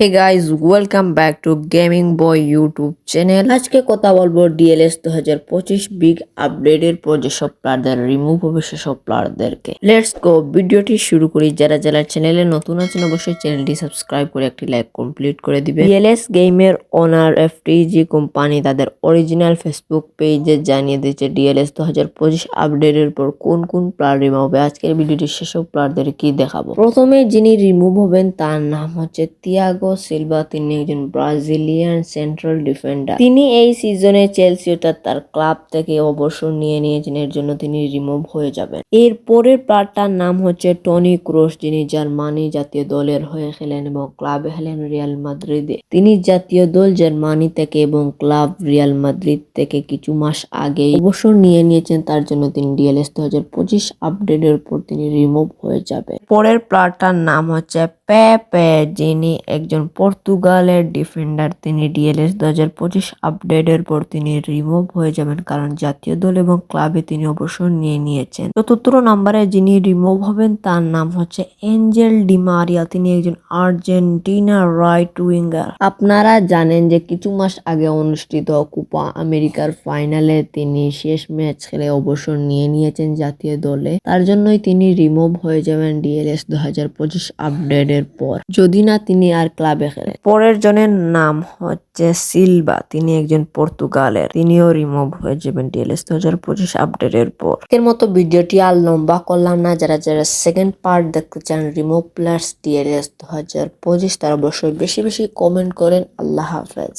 Hey guys welcome back to gaming boy YouTube channel আজকে কথা বলব ডিএলএস দু হাজার পঁচিশ বিগ আপডেটের পর যেসব প্লেয়ারদের রিমুভ হবে সেসব প্লেয়ারদেরকে লেটস গো ভিডিওটি শুরু করি। যারা যারা চ্যানেলে নতুন আছেন, অবশ্যই চ্যানেলটি সাবস্ক্রাইব করে একটি লাইক কমপ্লিট করে দিবে। ডিএলএস গেমের ওনার এফটিজি কোম্পানি তাদের অরিজিনাল ফেসবুক পেজে জানিয়ে দিয়েছে ডিএলএস দু হাজার পঁচিশ আপডেটের পর কোন কোন প্লেয়ার রিমুভ হবে। আজকের ভিডিওটি সেসব প্লেয়ারদের কি দেখাবো। প্রথমে যিনি রিমুভ হবেন, তার নাম হচ্ছে তিয়াগো সিলভা তিনি একজন ব্রাজিলিয়ান সেন্ট্রাল ডিফেন্ডার তিনি এই সিজনে চেলসি অর্থাৎ তার ক্লাব থেকে অবসর নিয়ে নিয়েছেন, এর জন্য তিনি রিমুভ হয়ে যাবেন। এর পরের প্লেয়ারটার নাম হচ্ছে টনি ক্রোস যিনি জার্মানি জাতীয় দলের হয়ে খেলেন এবং ক্লাবে খেলেন রিয়াল মাদ্রিদে তিনি জাতীয় দল জার্মানি থেকে এবং ক্লাব রিয়াল মাদ্রিদ থেকে কিছু মাস আগে অবসর নিয়ে নিয়েছেন, তার জন্য তিনি ডিএলএস দু হাজার পঁচিশ আপডেটের উপর তিনি রিমুভ হয়ে যাবে পরের প্লেয়ারটার নাম হচ্ছে পেপে যিনি একজন পর্তুগালের ডিফেন্ডার। তিনি ডিএলএস দু হাজার পঁচিশ আপডেটের পর তিনি রিমুভ হয়ে যাবেন, কারণ জাতীয় দল এবং ক্লাবে তিনি অবসর নিয়ে নিয়েছেন। চতুর্থ নম্বরে যিনি রিমুভ হবেন, তার নাম হচ্ছে এঞ্জেল ডিমারিয়া তিনি একজন আর্জেন্টিনা রাইট উইঙ্গার। আপনারা জানেন যে কিছু মাস আগে অনুষ্ঠিত কোপা আমেরিকার ফাইনালে তিনি শেষ ম্যাচ খেলে অবসর নিয়ে নিয়েছেন জাতীয় দলে। তার জন্যই তিনি রিমুভ হয়ে যাবেন ডিএলএস দু হাজার পঁচিশ আপডেটের পর। যদি না, তিনি আর ক্লাবে খেলেন পরের জনের নাম হচ্ছে সিলভা তিনি একজন পর্তুগালের। তিনিও রিমুভ হয়ে যাবেন ডিএলএস দু হাজার পঁচিশ আপডেটের পর। এর মতো ভিডিওটি আর লম্বা করলাম না যারা যারা সেকেন্ড পার্ট দেখতে চান রিমুভ প্লাস ডিএলএস দু হাজার পঁচিশ তারা অবশ্যই বেশি বেশি কমেন্ট করেন। আল্লাহ হাফেজ।